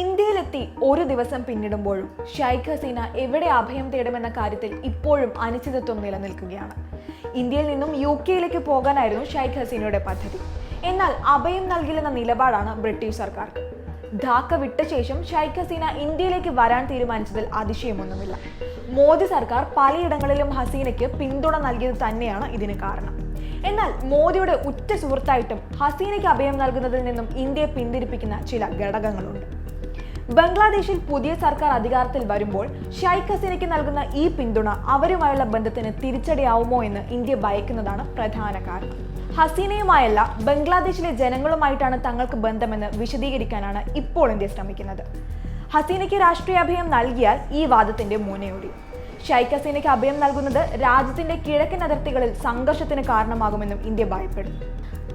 ഇന്ത്യയിലെത്തി ഒരു ദിവസം പിന്നിടുമ്പോഴും ഷൈഖ് ഹസീന എവിടെ അഭയം തേടുമെന്ന കാര്യത്തിൽ ഇപ്പോഴും അനിശ്ചിതത്വം നിലനിൽക്കുകയാണ്. ഇന്ത്യയിൽ നിന്നും യു കെയിലേക്ക് പോകാനായിരുന്നു ഷൈഖ് ഹസീനയുടെ പദ്ധതി. എന്നാൽ അഭയം നൽകില്ലെന്ന നിലപാടാണ് ബ്രിട്ടീഷ് സർക്കാർക്ക് ധാക്ക വിട്ട ശേഷം ഷൈഖ് ഹസീന ഇന്ത്യയിലേക്ക് വരാൻ തീരുമാനിച്ചതിൽ അതിശയമൊന്നുമില്ല. മോദി സർക്കാർ പലയിടങ്ങളിലും ഹസീനയ്ക്ക് പിന്തുണ നൽകിയത് തന്നെയാണ് ഇതിന് കാരണം. എന്നാൽ മോദിയുടെ ഉറ്റ സുഹൃത്തായിട്ടും ഹസീനയ്ക്ക് അഭയം നൽകുന്നതിൽ നിന്നും ഇന്ത്യയെ പിന്തിരിപ്പിക്കുന്ന ചില ഘടകങ്ങളുണ്ട്. ബംഗ്ലാദേശിൽ പുതിയ സർക്കാർ അധികാരത്തിൽ വരുമ്പോൾ ഷൈഖ് ഹസീനയ്ക്ക് നൽകുന്ന ഈ പിന്തുണ അവരുമായുള്ള ബന്ധത്തിന് തിരിച്ചടിയാവുമോ എന്ന് ഇന്ത്യ ഭയക്കുന്നതാണ് പ്രധാന കാരണം. ഹസീനയുമായല്ല ബംഗ്ലാദേശിലെ ജനങ്ങളുമായിട്ടാണ് തങ്ങൾക്ക് ബന്ധമെന്ന് വിശദീകരിക്കാനാണ് ഇപ്പോൾ ഇന്ത്യ ശ്രമിക്കുന്നത്. ഹസീനയ്ക്ക് രാഷ്ട്രീയ അഭയം നൽകിയാൽ ഈ വാദത്തിന്റെ മുനയൊടി. ഷൈഖ് ഹസീനയ്ക്ക് അഭയം നൽകുന്നത് രാജ്യത്തിന്റെ കിഴക്കൻ അതിർത്തികളിൽ സംഘർഷത്തിന് കാരണമാകുമെന്നും ഇന്ത്യ ഭയപ്പെടുന്നു.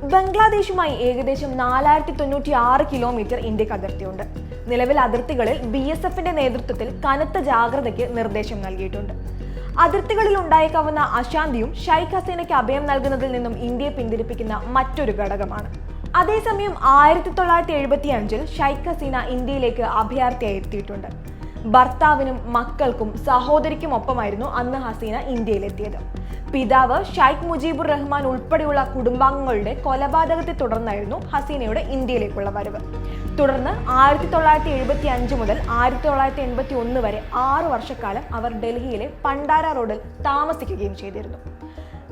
ബംഗ്ലാദേശുമായി ഏകദേശം നാലായിരത്തി തൊണ്ണൂറ്റി ആറ് കിലോമീറ്റർ ഇന്ത്യയ്ക്ക് അതിർത്തിയുണ്ട്. നിലവിൽ അതിർത്തികളിൽ ബി എസ് എഫിന്റെ നേതൃത്വത്തിൽ കനത്ത ജാഗ്രതയ്ക്ക് നിർദ്ദേശം നൽകിയിട്ടുണ്ട്. അതിർത്തികളിൽ ഉണ്ടായേക്കാവുന്ന അശാന്തിയും ഷൈഖ് ഹസീനയ്ക്ക് അഭയം നൽകുന്നതിൽ നിന്നും ഇന്ത്യയെ പിന്തിരിപ്പിക്കുന്ന മറ്റൊരു ഘടകമാണ്. അതേസമയം ആയിരത്തി തൊള്ളായിരത്തി എഴുപത്തി അഞ്ചിൽ ഷൈഖ് ഹസീന ഇന്ത്യയിലേക്ക് അഭയാർത്ഥിയായി എത്തിയിട്ടുണ്ട്. ഭർത്താവിനും മക്കൾക്കും സഹോദരിക്കും ഒപ്പമായിരുന്നു അന്ന് ഹസീന ഇന്ത്യയിലെത്തിയത്. പിതാവ് ഷൈഖ് മുജീബുർ റഹ്മാൻ ഉൾപ്പെടെയുള്ള കുടുംബാംഗങ്ങളുടെ കൊലപാതകത്തെ തുടർന്നായിരുന്നു ഹസീനയുടെ ഇന്ത്യയിലേക്കുള്ള വരവ്. തുടർന്ന് ആയിരത്തി തൊള്ളായിരത്തി എഴുപത്തി അഞ്ച് മുതൽ ആയിരത്തി തൊള്ളായിരത്തി എൺപത്തി ഒന്ന് വരെ ആറു വർഷക്കാലം അവർ ഡൽഹിയിലെ പണ്ടാര റോഡിൽ താമസിക്കുകയും ചെയ്തിരുന്നു.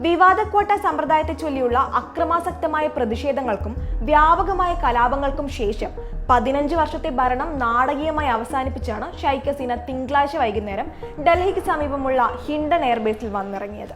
വിവാദക്കോട്ട സമ്പ്രദായത്തെ ചൊല്ലിയുള്ള അക്രമാസക്തമായ പ്രതിഷേധങ്ങൾക്കും വ്യാപകമായ കലാപങ്ങൾക്കും ശേഷം പതിനഞ്ച് വർഷത്തെ ഭരണം നാടകീയമായി അവസാനിപ്പിച്ചാണ് ഷൈഖ് ഹസീന തിങ്കളാഴ്ച വൈകുന്നേരം ഡൽഹിക്ക് സമീപമുള്ള ഹിൻഡൻ എയർബേസിൽ വന്നിറങ്ങിയത്.